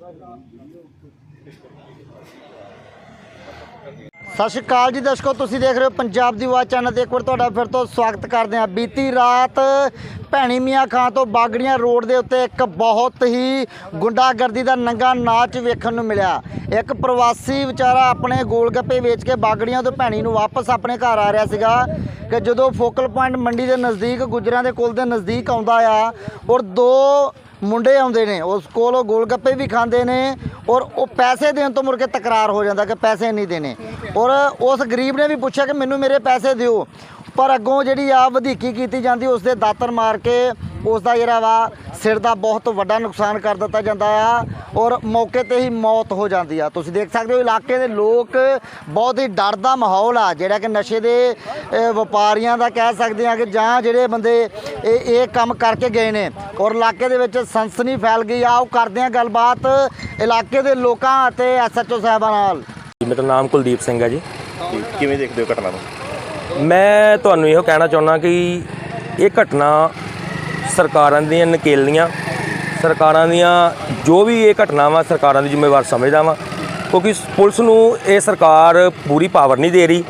ਸਤਿ ਸ਼੍ਰੀ ਅਕਾਲ ਜੀ ਦਰਸ਼ਕੋ, ਤੁਸੀਂ ਦੇਖ ਰਹੇ ਹੋ ਪੰਜਾਬ ਦੀ ਆਵਾਜ਼ ਚੈਨਲ ਤੇ। ਇੱਕ ਵਾਰ ਤੁਹਾਡਾ ਫਿਰ ਤੋਂ ਸਵਾਗਤ ਕਰਦੇ ਹਾਂ। ਬੀਤੀ ਰਾਤ ਭੈਣੀ ਮੀਆਂ ਖਾਂ ਤੋਂ ਬਾਗੜੀਆਂ ਰੋਡ ਦੇ ਉੱਤੇ ਇੱਕ ਬਹੁਤ ਹੀ ਗੁੰਡਾਗਰਦੀ ਦਾ ਨੰਗਾ ਨਾਚ ਵੇਖਣ ਨੂੰ ਮਿਲਿਆ। ਇੱਕ ਪ੍ਰਵਾਸੀ ਵਿਚਾਰਾ ਆਪਣੇ ਗੋਲਗੱਪੇ ਵੇਚ ਕੇ ਬਾਗੜੀਆਂ ਤੋਂ ਭੈਣੀ ਨੂੰ ਵਾਪਸ ਆਪਣੇ ਘਰ ਆ ਰਿਹਾ ਸੀਗਾ ਕਿ ਜਦੋਂ ਫੋਕਲ ਪੁਆਇੰਟ ਮੰਡੀ ਦੇ ਨਜ਼ਦੀਕ, ਗੁਜਰਾਂ ਦੇ ਕੋਲ ਦੇ ਨਜ਼ਦੀਕ ਆਉਂਦਾ ਆ ਔਰ ਦੋ ਮੁੰਡੇ ਆਉਂਦੇ ਨੇ, ਉਸ ਕੋਲ ਉਹ ਗੋਲਗੱਪੇ ਵੀ ਖਾਂਦੇ ਨੇ ਔਰ ਉਹ ਪੈਸੇ ਦੇਣ ਤੋਂ ਮੁੜ ਕੇ ਤਕਰਾਰ ਹੋ ਜਾਂਦਾ ਕਿ ਪੈਸੇ ਨਹੀਂ ਦੇਣੇ। ਔਰ ਉਸ ਗਰੀਬ ਨੇ ਵੀ ਪੁੱਛਿਆ ਕਿ ਮੈਨੂੰ ਮੇਰੇ ਪੈਸੇ ਦਿਓ। ਪਰ ਅੱਗੋਂ ਜਿਹੜੀ ਆ ਵਧੀਕੀ ਕੀਤੀ ਜਾਂਦੀ ਉਸ ਦੇ ਦਾਤਰ ਮਾਰ ਕੇ ਉਸ ਦਾ ਜਿਹੜਾ ਵਾ ਸਿਰ ਦਾ ਬਹੁਤ ਵੱਡਾ ਨੁਕਸਾਨ ਕਰ ਦਿੱਤਾ ਜਾਂਦਾ ਆ ਔਰ ਮੌਕੇ ਤੇ ਹੀ ਮੌਤ ਹੋ ਜਾਂਦੀ ਆ। ਤੁਸੀਂ ਦੇਖ ਸਕਦੇ ਹੋ ਇਲਾਕੇ ਦੇ ਲੋਕ ਬਹੁਤ ਹੀ ਡਰ ਦਾ ਮਾਹੌਲ ਆ ਜਿਹੜਾ ਕਿ ਨਸ਼ੇ ਦੇ ਵਪਾਰੀਆਂ ਦਾ ਕਹਿ ਸਕਦੇ ਆ ਕਿ ਜਾਂ ਜਿਹੜੇ ਬੰਦੇ ਇਹ ਇਹ ਕੰਮ ਕਰਕੇ ਗਏ ਨੇ। ਔਰ ਇਲਾਕੇ ਦੇ ਵਿੱਚ ਸਨਸਨੀ ਫੈਲ ਗਈ ਆ। ਉਹ ਕਰਦੇ ਆ ਗੱਲਬਾਤ ਇਲਾਕੇ ਦੇ ਲੋਕਾਂ ਅਤੇ ਐਸਐਚਓ ਸਾਹਿਬਾਂ ਨਾਲ। ਮੇਰਾ ਨਾਮ ਕੁਲਦੀਪ ਸਿੰਘ ਹੈ ਜੀ, ਕਿਵੇਂ ਦੇਖਦੇ ਹੋ ਘਟਨਾ ਨੂੰ? ਮੈਂ ਤੁਹਾਨੂੰ ਇਹੋ ਕਹਿਣਾ ਚਾਹੁੰਦਾ ਕਿ ਇਹ ਘਟਨਾ ਸਰਕਾਰਾਂ ਦੀਆਂ ਨਕੇਲੀਆਂ, ਸਰਕਾਰਾਂ ਦੀਆਂ ਜੋ ਵੀ ਇਹ ਘਟਨਾ ਵਾ ਸਰਕਾਰਾਂ ਦੀ ਜ਼ਿੰਮੇਵਾਰ ਸਮਝਦਾ ਵਾਂ, ਕਿਉਂਕਿ ਪੁਲਿਸ ਨੂੰ ਇਹ ਸਰਕਾਰ ਪੂਰੀ ਪਾਵਰ ਨਹੀਂ ਦੇ ਰਹੀ।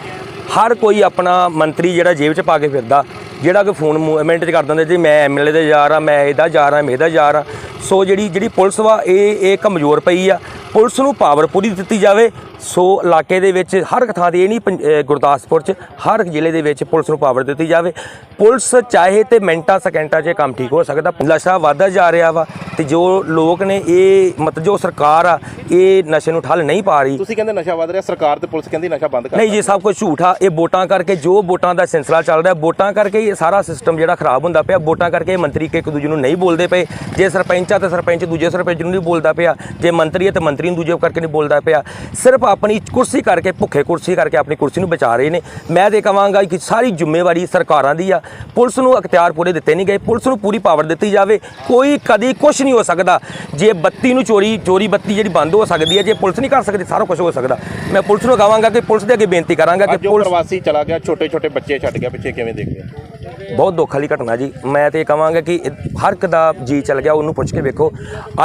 ਹਰ ਕੋਈ ਆਪਣਾ ਮੰਤਰੀ ਜਿਹੜਾ ਜੇਬ 'ਚ ਪਾ ਕੇ ਫਿਰਦਾ, ਜਿਹੜਾ ਕਿ ਫੋਨ ਮਿੰਟ 'ਚ ਕਰ ਦਿੰਦੇ ਜੀ, ਮੈਂ ਐਮਐਲਏ ਦੇ ਜਾ ਰਹਾ, ਮੈਂ ਇਹਦਾ ਜਾ ਰਹਾ, ਮੈਂ ਇਹਦਾ ਜਾ ਰਹਾ। ਸੋ ਜਿਹੜੀ ਜਿਹੜੀ ਪੁਲਿਸ ਵਾ, ਇਹ ਇਹ ਕਮਜ਼ੋਰ ਪਈ ਆ। ਪੁਲਿਸ ਨੂੰ ਪਾਵਰ ਪੂਰੀ ਦਿੱਤੀ ਜਾਵੇ। ਸੋ ਇਲਾਕੇ ਦੇ ਵਿੱਚ ਹਰ ਇੱਕ ਥਾਂ ਤੇ ਇਹ ਨਹੀਂ ਗੁਰਦਾਸਪੁਰ 'ਚ ਹਰ ਇੱਕ ਜ਼ਿਲ੍ਹੇ ਦੇ ਵਿੱਚ ਪੁਲਿਸ ਨੂੰ ਪਾਵਰ ਦਿੱਤੀ ਜਾਵੇ। ਪੁਲਿਸ ਚਾਹੇ ਤੇ ਮਿੰਟਾਂ ਸਕਿੰਟਾਂ 'ਚ ਕੰਮ ਠੀਕ ਹੋ ਸਕਦਾ। ਨਸ਼ਾ ਵੱਧਦਾ ਜਾ ਰਿਹਾ ਵਾ ਤੇ ਜੋ ਲੋਕ ਨੇ ਇਹ ਮਤਲਬ ਜੋ ਸਰਕਾਰ ਆ ਇਹ ਨਸ਼ੇ ਨੂੰ ਠੱਲ ਨਹੀਂ ਪਾ ਰਹੀ। ਤੁਸੀਂ ਕਹਿੰਦੇ ਨਸ਼ਾ ਵੱਧ ਰਿਹਾ ਸਰਕਾਰ ਤੇ ਪੁਲਿਸ ਕਹਿੰਦੀ ਨਸ਼ਾ ਬੰਦ ਕਰ ਨਹੀਂ ਜੀ ਸਭ ਕੁਝ ਝੂਠ ਆ। ਇਹ ਵੋਟਾਂ ਕਰਕੇ ਜੋ ਵੋਟਾਂ ਦਾ ਸਿਲਸਿਲਾ ਚੱਲ ਰਿਹਾ ਵੋਟਾਂ ਕਰਕੇ ਹੀ ਇਹ ਸਾਰਾ ਸਿਸਟਮ ਜਿਹੜਾ ਖਰਾਬ ਹੁੰਦਾ ਪਿਆ। ਵੋਟਾਂ ਕਰਕੇ ਮੰਤਰੀ ਇੱਕ ਦੂਜੇ ਨੂੰ ਨਹੀਂ ਬੋਲਦੇ ਪਏ। ਜੇ ਸਰਪੰਚ ਤੇ ਸਰਪੰਚ ਦੂਜੇ ਸਰਪੰਚ ਨੂੰ ਨਹੀਂ ਬੋਲਦਾ ਪਿਆ। ਜੇ ਮੰਤਰੀ ਤੇ ਮੰਤਰੀ ਨੂੰ ਦੂਜੇ ਕਰਕੇ ਨਹੀਂ ਬੋਲਦਾ ਪਿਆ। ਸਿਰਫ ਆਪਣੀ ਕੁਰਸੀ ਕਰਕੇ ਭੁੱਖੇ ਕੁਰਸੀ ਕਰਕੇ ਆਪਣੀ ਕੁਰਸੀ ਨੂੰ ਬਚਾ ਰਹੇ ਨੇ। ਮੈਂ ਤੇ ਕਹਾਂਗਾ ਕਿ ਸਾਰੀ ਜ਼ਿੰਮੇਵਾਰੀ ਸਰਕਾਰਾਂ ਦੀ ਆ। ਪੁਲਿਸ ਨੂੰ ਅਖਤਿਆਰ ਪੂਰੇ ਦਿੱਤੇ ਨਹੀਂ ਗਏ। ਪੁਲਿਸ ਨੂੰ ਪੂਰੀ ਪਾਵਰ ਦਿੱਤੀ ਜਾਵੇ। ਕੋਈ ਕਦੀ ਕੁਝ ਨਹੀਂ ਹੋ ਸਕਦਾ। ਜੇ ਬੱਤੀ ਨੂੰ ਚੋਰੀ ਚੋਰੀ ਬੱਤੀ ਜਿਹੜੀ ਬੰਦ ਹੋ ਸਕਦੀ ਹੈ ਜੇ ਪੁਲਿਸ ਨਹੀਂ ਕਰ ਸਕਦੀ ਸਾਰਾ ਕੁਝ ਹੋ ਸਕਦਾ। ਮੈਂ ਪੁਲਿਸ ਨੂੰ ਕਹਾਂਗਾ ਕਿ ਪੁਲਿਸ ਦੇ ਅੱਗੇ ਬੇਨਤੀ ਕਰਾਂਗਾ ਕਿ ਪੁਲਿਸ ਪ੍ਰਵਾਸੀ ਚਲਾ ਗਿਆ ਛੋਟੇ ਛੋਟੇ ਬੱਚੇ ਛੱਡ ਗਿਆ ਪਿੱਛੇ ਕਿਵੇਂ ਦੇਖਦੇ ਬਹੁਤ ਦੁੱਖ ਵਾਲੀ ਘਟਨਾ ਜੀ। ਮੈਂ ਤੇ ਇਹ ਕਹਾਂਗਾ ਕਿ ਹਰ ਇੱਕ ਦਾ ਜੀ ਚੱਲ ਗਿਆ, ਉਹਨੂੰ ਪੁੱਛ ਕੇ ਵੇਖੋ।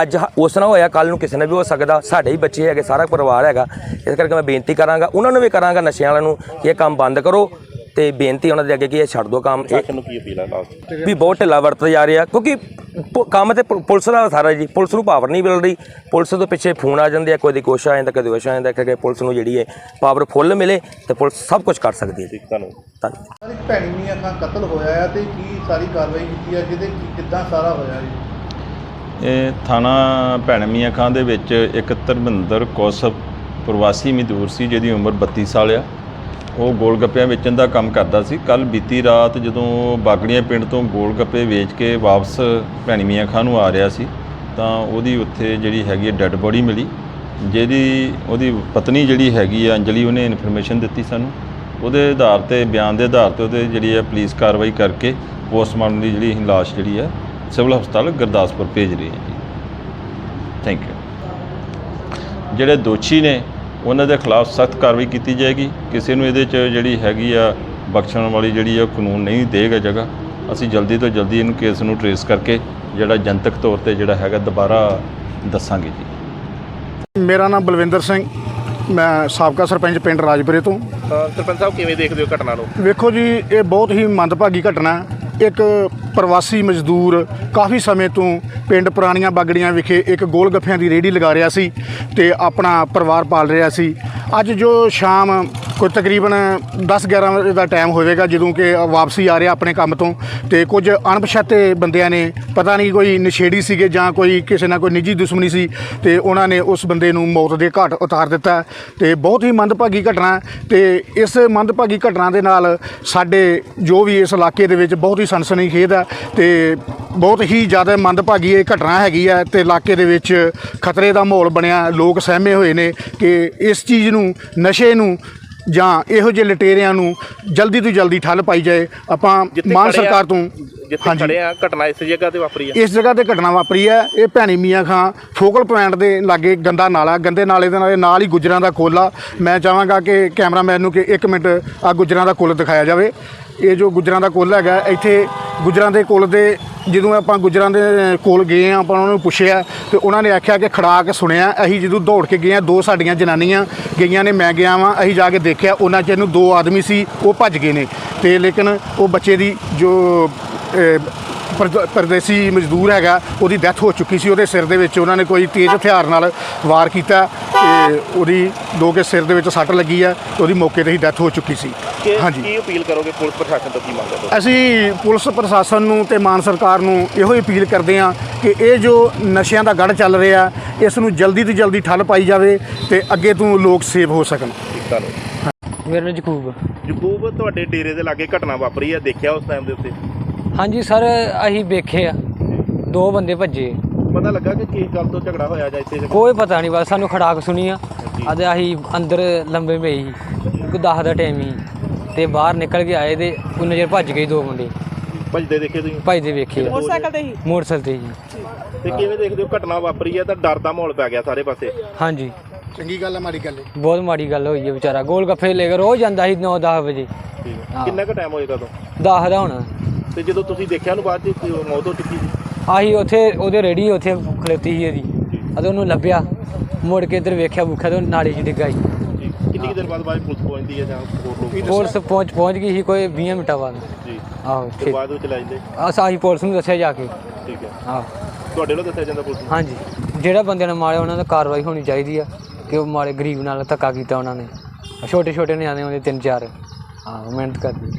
ਅੱਜ ਹ- ਉਸ ਨਾਲ ਹੋਇਆ ਕੱਲ ਨੂੰ ਕਿਸੇ ਨਾਲ ਵੀ ਹੋ ਸਕਦਾ, ਸਾਡੇ ਹੀ ਬੱਚੇ ਹੈਗੇ, ਸਾਰਾ ਪਰਿਵਾਰ ਹੈਗਾ। ਇਸ ਕਰਕੇ ਮੈਂ ਬੇਨਤੀ ਕਰਾਂਗਾ, ਉਹਨਾਂ ਨੂੰ ਵੀ ਕਰਾਂਗਾ, ਨਸ਼ਿਆਂ ਵਾਲਿਆਂ ਨੂੰ, ਕਿ ਇਹ ਕੰਮ ਬੰਦ ਕਰੋ। ਤੇ ਬੇਨਤੀ ਉਹਨਾਂ ਦੇ ਅੱਗੇ ਕਿ ਇਹ ਛੱਡ ਦਿਓ ਕੰਮ। ਇਹ ਨੂੰ ਕੀ ਅਪੀਲ ਹੈ ਲਾਸਟ? ਵੀ ਬਹੁਤ ਢਿੱਲਾ ਵਰਤਦਾ ਜਾ ਰਿਹਾ ਕਿਉਂਕਿ ਪ- ਕੰਮ ਤੇ ਪੁ- ਪੁਲਿਸ ਦਾ ਸਾਰਾ ਜੀ ਪੁਲਿਸ ਨੂੰ ਪਾਵਰ ਨਹੀਂ ਮਿਲ ਰਹੀ। ਪੁਲਿਸ ਤੋਂ ਪਿੱਛੇ ਫੋਨ ਆ ਜਾਂਦੇ ਆ ਕੋਈ ਦੀ ਕੋਸ਼ਿਸ਼ ਆ ਜਾਂਦਾ ਕਦੇ ਕੋਸ਼ਿਸ਼ ਆ ਜਾਂਦਾ ਕਿ ਪੁਲਿਸ ਨੂੰ ਜਿਹੜੀ ਹੈ ਪਾਵਰ ਫੁੱਲ ਮਿਲੇ ਤੇ ਪੁਲਿਸ ਸਭ ਕੁਝ ਕਰ ਸਕਦੀ ਹੈ ਜੀ। ਤੁਹਾਨੂੰ ਧੰਨਵਾਦ। ਸਾਰੀ ਭੈਣੀ ਮੀਆਂ ਖਾਂ ਕਤਲ ਹੋਇਆ ਹੈ ਤੇ ਕੀ ਸਾਰੀ ਕਾਰਵਾਈ ਕੀਤੀ ਹੈ ਜਿਹਦੇ ਕੀ- ਕਿੱਦਾਂ ਸਾਰਾ ਹੋਇਆ ਜੀ? ਇਹ ਥਾਣਾ ਭੈਣ ਮੀਆਂ ਖਾਂ ਦੇ ਵਿੱਚ ਇੱਕ ਧਰਮਿੰਦਰ ਕੌਸਬ ਪ੍ਰਵਾਸੀ ਮਜ਼ਦੂਰ ਸੀ ਜਿਹਦੀ ਉਮਰ 32 ਸਾਲ ਆ। ਉਹ ਗੋਲ ਗੱਪਿਆਂ ਵੇਚਣ ਦਾ ਕੰਮ ਕਰਦਾ ਸੀ। ਕੱਲ ਬੀਤੀ ਰਾਤ ਜਦੋਂ ਬਾਗੜੀਆਂ ਪਿੰਡ ਤੋਂ ਗੋਲ ਗੱਪੇ ਵੇਚ ਕੇ ਵਾਪਸ ਭੈਣੀ ਮੀਆਂ ਖਾਂ ਨੂੰ ਆ ਰਿਹਾ ਸੀ, ਤਾਂ ਉਹਦੀ ਉੱਥੇ ਜਿਹੜੀ ਹੈਗੀ ਡੈੱਡ ਬੋਡੀ ਮਿਲੀ। ਜਿਹਦੀ, ਉਹਦੀ ਪਤਨੀ ਜਿਹੜੀ ਹੈਗੀ ਆ ਅੰਜਲੀ, ਉਹਨੇ ਇਨਫੋਰਮੇਸ਼ਨ ਦਿੱਤੀ ਸਾਨੂੰ। ਉਹਦੇ ਆਧਾਰ ਤੇ, ਬਿਆਨ ਦੇ ਆਧਾਰ ਤੇ ਉਹਦੇ ਜਿਹੜੀ ਹੈ ਪੁਲਿਸ ਕਾਰਵਾਈ ਕਰਕੇ ਪੋਸਟਮਾਰਟਮ ਦੀ ਜਿਹੜੀ ਲਾਸ਼ ਜਿਹੜੀ ਹੈ ਸਿਵਲ ਹਸਪਤਾਲ ਗੁਰਦਾਸਪੁਰ ਭੇਜ ਰਹੀ ਹੈ ਜੀ। ਥੈਂਕ ਯੂ ਜਿਹੜੇ ਦੋਸ਼ੀ ਨੇ ਉਹਨਾਂ ਦੇ ਖਿਲਾਫ ਸਖਤ ਕਾਰਵਾਈ ਕੀਤੀ ਜਾਏਗੀ। ਕਿਸੇ ਨੂੰ ਇਹਦੇ 'ਚ ਜਿਹੜੀ ਹੈਗੀ ਆ ਬਖਸ਼ਣ ਵਾਲੀ ਜਿਹੜੀ ਆ ਕਾਨੂੰਨ ਨਹੀਂ ਦੇਗਾ ਜਗ੍ਹਾ। ਅਸੀਂ ਜਲਦੀ ਤੋਂ ਜਲਦੀ ਇਹਨੂੰ ਕੇਸ ਨੂੰ ਟਰੇਸ ਕਰਕੇ ਜਿਹੜਾ ਜਨਤਕ ਤੌਰ ਤੇ ਜਿਹੜਾ ਹੈਗਾ ਦੁਬਾਰਾ ਦੱਸਾਂਗੇ ਜੀ। ਮੇਰਾ ਨਾਮ ਬਲਵਿੰਦਰ ਸਿੰਘ। ਮੈਂ ਸਾਬਕਾ ਸਰਪੰਚ ਪਿੰਡ ਰਾਜਪੁਰੇ ਤੋਂ। ਸਰਪੰਚ ਸਾਹਿਬ ਕਿਵੇਂ ਦੇਖਦੇ ਹੋ ਘਟਨਾ ਨੂੰ? ਵੇਖੋ ਜੀ ਇਹ ਬਹੁਤ ਹੀ ਮੰਦਭਾਗੀ ਘਟਨਾ ਹੈ। ਇੱਕ ਪ੍ਰਵਾਸੀ ਮਜ਼ਦੂਰ ਕਾਫੀ ਸਮੇਂ ਤੋਂ ਪਿੰਡ ਪੁਰਾਣੀਆਂ ਬਾਗੜੀਆਂ ਵਿਖੇ ਇੱਕ ਗੋਲ ਗੱਫਿਆਂ ਦੀ ਰੇਹੜੀ ਲਗਾ ਰਿਹਾ ਸੀ ਤੇ ਆਪਣਾ ਪਰਿਵਾਰ ਪਾਲ ਰਿਹਾ ਸੀ। ਅੱਜ ਜੋ ਸ਼ਾਮ ਕੋਈ ਤਕਰੀਬਨ 10-11 ਵਜੇ ਦਾ ਟਾਈਮ ਹੋਵੇਗਾ ਜਦੋਂ ਕਿ ਵਾਪਸੀ ਆ ਰਿਹਾ ਆਪਣੇ ਕੰਮ ਤੋਂ ਤੇ ਕੁਝ ਅਣਪਛਾਤੇ ਬੰਦਿਆਂ ਨੇ, ਪਤਾ ਨਹੀਂ ਕੋਈ ਨਸ਼ੇੜੀ ਸੀਗੇ ਜਾਂ ਕੋਈ ਕਿਸੇ ਨਾਲ ਕੋਈ ਨਿੱਜੀ ਦੁਸ਼ਮਣੀ ਸੀ ਤੇ ਉਹਨਾਂ ਨੇ ਉਸ ਬੰਦੇ ਨੂੰ ਮੌਤ ਦੇ ਘਾਟ ਉਤਾਰ ਦਿੱਤਾ ਤੇ ਬਹੁਤ ਹੀ ਮੰਦਭਾਗੀ ਘਟਨਾ ਹੈ ਤੇ ਇਸ ਮੰਦਭਾਗੀ ਘਟਨਾ ਦੇ ਨਾਲ ਸਾਡੇ ਜੋ ਵੀ ਇਸ ਇਲਾਕੇ ਦੇ ਵਿੱਚ ਬਹੁਤ ਹੀ ਸਨਸਨੀਖੇਜ਼ ਹੈ ਤੇ ਬਹੁਤ ਹੀ ਜ਼ਿਆਦਾ ਮੰਦਭਾਗੀ ਇਹ ਘਟਨਾ ਹੈਗੀ ਹੈ ਤੇ ਇਲਾਕੇ ਦੇ ਵਿੱਚ ਖਤਰੇ ਦਾ ਮਾਹੌਲ ਬਣਿਆ, ਲੋਕ ਸਹਿਮੇ ਹੋਏ ਨੇ ਕਿ ਇਸ ਚੀਜ਼ ਨੂੰ, ਨਸ਼ੇ ਨੂੰ ਜਾਂ ਇਹੋ ਜਿਹੇ ਲਟੇਰਿਆਂ ਨੂੰ ਜਲਦੀ ਤੋਂ ਜਲਦੀ ਠੱਲ ਪਾਈ ਜਾਏ ਆਪਾਂ ਮਾਨ ਖੜੇ ਆ- ਸਰਕਾਰ ਤੋਂ ਜਿੱਥੇ ਖੜੇ ਆ ਘਟਨਾ ਇਸ ਜਗ੍ਹਾ ਤੇ ਵਾਪਰੀ ਆ। ਇਸ ਜਗ੍ਹਾ ਤੇ ਘਟਨਾ ਵਾਪਰੀ ਹੈ ਇਹ ਭੈਣੀ ਮੀਆਂ ਖਾਂ ਫੋਕਲ ਪੁਆਇੰਟ ਦੇ ਲਾਗੇ ਗੰਦਾ ਨਾਲਾ ਗੰਦੇ ਨਾਲੇ ਦੇ ਨਾਲੇ ਨਾਲ ਹੀ ਗੁਜਰਾਂ ਦਾ ਕੋਲਾ ਮੈਂ ਚਾਹਾਂਗਾ ਕਿ ਕੈਮਰਾਮੈਨ ਨੂੰ ਕਿ 1 ਮਿੰਟ ਆ ਗੁਜਰਾਂ ਦਾ ਕੁੱਲ ਦਿਖਾਇਆ ਜਾਵੇ। ਇਹ ਜੋ ਗੁਜਰਾਂ ਦਾ ਕੁੱਲ ਹੈਗਾ, ਇੱਥੇ ਗੁਜਰਾਂ ਦੇ ਕੋਲ ਦੇ ਜਦੋਂ ਆਪਾਂ ਗੁਜਰਾਂ ਦੇ ਕੋਲ ਗਏ ਆ ਆਪਾਂ ਉਹਨਾਂ ਨੂੰ ਪੁੱਛਿਆ, ਤੇ ਉਹਨਾਂ ਨੇ ਆਖਿਆ ਕਿ ਖੜਾ ਕੇ ਸੁਣਿਆ, ਅਸੀਂ ਜਦੋਂ ਦੌੜ ਕੇ ਗਏ ਆ ਦੋ ਸਾਡੀਆਂ ਜਨਾਨੀਆਂ ਗਈਆਂ ਨੇ, ਮੈਂ ਗਿਆ ਵਾਂ, ਅਸੀਂ ਜਾ ਕੇ ਦੇਖਿਆ, ਉਹਨਾਂ ਚ ਇਹਨੂੰ ਦੋ ਆਦਮੀ ਸੀ, ਉਹ ਭੱਜ ਗਏ ਨੇ। ਤੇ ਲੇਕਿਨ ਉਹ ਬੱਚੇ ਦੀ ਜੋ ਪਰਦੇਸੀ ਮਜ਼ਦੂਰ ਹੈਗਾ, ਉਹਦੀ ਡੈਥ ਹੋ ਚੁੱਕੀ ਸੀ, ਉਹਦੇ ਸਿਰ ਦੇ ਵਿੱਚ ਉਹਨਾਂ ਨੇ ਕੋਈ ਤੇਜ਼ ਹਥਿਆਰ ਨਾਲ ਵਾਰ ਕੀਤਾ, ਤੇ ਉਹਦੀ ਦੋ ਕੇ ਸਿਰ ਦੇ ਵਿੱਚ ਸੱਟ ਲੱਗੀ ਆ, ਉਹਦੀ ਮੌਕੇ ਤੇ ਹੀ ਡੈਥ ਹੋ ਚੁੱਕੀ ਸੀ। ਕਿ ਹਾਂਜੀ। ਕੀ ਅਪੀਲ ਕਰੋਗੇ ਪੁਲਿਸ ਪ੍ਰਸ਼ਾਸਨ ਤੋਂ ਕੀ ਮੰਗ ਕਰਦੇ ਅਸੀਂ ਪੁਲਿਸ ਪ੍ਰਸ਼ਾਸਨ ਨੂੰ ਤੇ ਮਾਨ ਸਰਕਾਰ ਨੂੰ ਇਹੋ ਹੀ ਅਪੀਲ ਕਰਦੇ ਹਾਂ ਕਿ ਇਹ ਜੋ ਨਸ਼ਿਆਂ ਦਾ ਗੜ ਚੱਲ ਰਿਹਾ ਇਸ ਨੂੰ ਜਲਦੀ ਤੋਂ ਜਲਦੀ ਠੱਲ ਪਾਈ ਜਾਵੇ ਤੇ ਅੱਗੇ ਤੋਂ ਲੋਕ ਸੇਵ ਹੋ ਸਕਣ। ਠੀਕ ਮੇਰਾ ਨਾਮ ਜਕੂਬ ਜਕੂਬ ਤੁਹਾਡੇ ਡੇਰੇ ਦੇ ਲਾਗੇ ਘਟਨਾ ਵਾਪਰੀ ਆ ਦੇਖਿਆ ਉਸ ਟਾਈਮ ਦੇ ਉੱਤੇ? ਹਾਂਜੀ ਸਰ ਅਸੀਂ ਵੇਖੇ ਆ। ਦੋ ਬੰਦੇ ਭੱਜੇ। ਪਤਾ ਲੱਗਾ ਕਿ ਕਿਸ ਗੱਲ ਤੋਂ ਝਗੜਾ ਹੋਇਆ ਜਾਂ ਇੱਥੇ? ਕੋਈ ਪਤਾ ਨਹੀਂ ਬਸ ਸਾਨੂੰ ਖੜਾਕ ਸੁਣੀ ਆ। ਅਤੇ ਅਸੀਂ ਅੰਦਰ ਲੰਬੇ ਪਏ ਸੀ। ਕੋਈ 10 ਦਾ ਟਾਈਮ ਸੀ ਤੇ ਬਾਹਰ ਨਿਕਲ ਕੇ ਆਏ ਤੇ ਉਹ ਨਜ਼ਰ ਭੱਜ ਗਏ ਦੋ ਮੁੰਡੇ। ਭੱਜਦੇ ਦੇਖੇ ਤੁਸੀਂ? ਭੱਜਦੇ ਵੇਖੇ। ਮੋਟਰਸਾਈਕਲ ਤੇ ਹੀ? ਮੋਟਰਸਾਈਕਲ ਤੇ ਜੀ। ਤੇ ਕਿਵੇਂ ਦੇਖਦੇ ਹੋ ਘਟਨਾ ਵਾਪਰੀ ਆ ਤਾਂ ਡਰ ਦਾ ਮਾਹੌਲ ਪੈ ਗਿਆ ਸਾਰੇ ਪਾਸੇ? ਹਾਂਜੀ। ਚੰਗੀ ਗੱਲ ਹੈ ਮਾੜੀ ਗੱਲ ਹੈ ਬਹੁਤ ਮਾੜੀ ਗੱਲ ਹੋਈ ਹੈ ਵਿਚਾਰਾ। ਗੋਲ ਗੱਫੇ ਲੈ ਕੇ ਰੋਜ਼ ਜਾਂਦਾ ਸੀ 9-10 ਵਜੇ। ਠੀਕ ਹੈ। ਕਿੰਨਾ ਕੁ ਟਾਈਮ ਹੋਏਗਾ ਤੋਂ 10 ਦਾ ਹੋਣਾ। ਤੇ ਜਦੋਂ ਤੁਸੀਂ ਦੇਖਿਆ ਨੂੰ ਬਾਅਦ ਚ ਮੌਤ ਹੋ ਚੁੱਕੀ ਸੀ? ਆਹੀ ਉੱਥੇ ਉਹਦੇ ਰੇੜੀ ਉੱਥੇ ਖਲੋਤੀ ਸੀ ਇਹਦੀ ਅਤੇ ਉਹਨੂੰ ਲੱਭਿਆ। ਮੁੜ ਕੇ ਇੱਧਰ ਵੇਖਿਆ ਭੁੱਖਾ ਤੇ ਉਹ ਨਾਲੀ 'ਚ ਡਿੱਗਾ ਸੀ ਕਿੰਨੀ ਕੁ ਦੇਰ ਬਾਅਦ ਬਾਅਦ ਪੁਲਿਸ ਪਹੁੰਚਦੀ ਹੈ ਜਾਂ ਹੋਰ ਲੋਕ ਪੁਲਿਸ ਪਹੁੰਚ ਪਹੁੰਚ ਗਈ ਸੀ ਕੋਈ 20 ਮਿੰਟਾਂ ਬਾਅਦ। ਜੀ। ਆਹੋ ਠੀਕ ਬਾਅਦ ਵਿੱਚ ਲੈ ਜਾਂਦੇ? ਅਸਾਂ ਹੀ ਪੁਲਿਸ ਨੂੰ ਦੱਸਿਆ ਜਾ ਕੇ। ਠੀਕ ਹੈ। ਆਹੋ। ਤੁਹਾਡੇ ਵੱਲੋਂ ਦੱਸਿਆ ਜਾਂਦਾ ਪੁਲਿਸ ਨੂੰ? ਹਾਂਜੀ। ਜਿਹੜਾ ਬੰਦੇ ਨੇ ਮਾਰਿਆ ਉਹਨਾਂ ਦਾ ਕਾਰਵਾਈ ਹੋਣੀ ਚਾਹੀਦੀ ਆ ਕਿ ਉਹ ਮਾਰੇ ਗਰੀਬ ਨਾਲ ਧੱਕਾ ਕੀਤਾ ਉਹਨਾਂ ਨੇ। ਛੋਟੇ ਛੋਟੇ ਨਿਆਣੇ ਉਹਦੇ ਤਿੰਨ ਚਾਰ ਆਹੋ ਮਿਹਨਤ ਕਰਦੇ।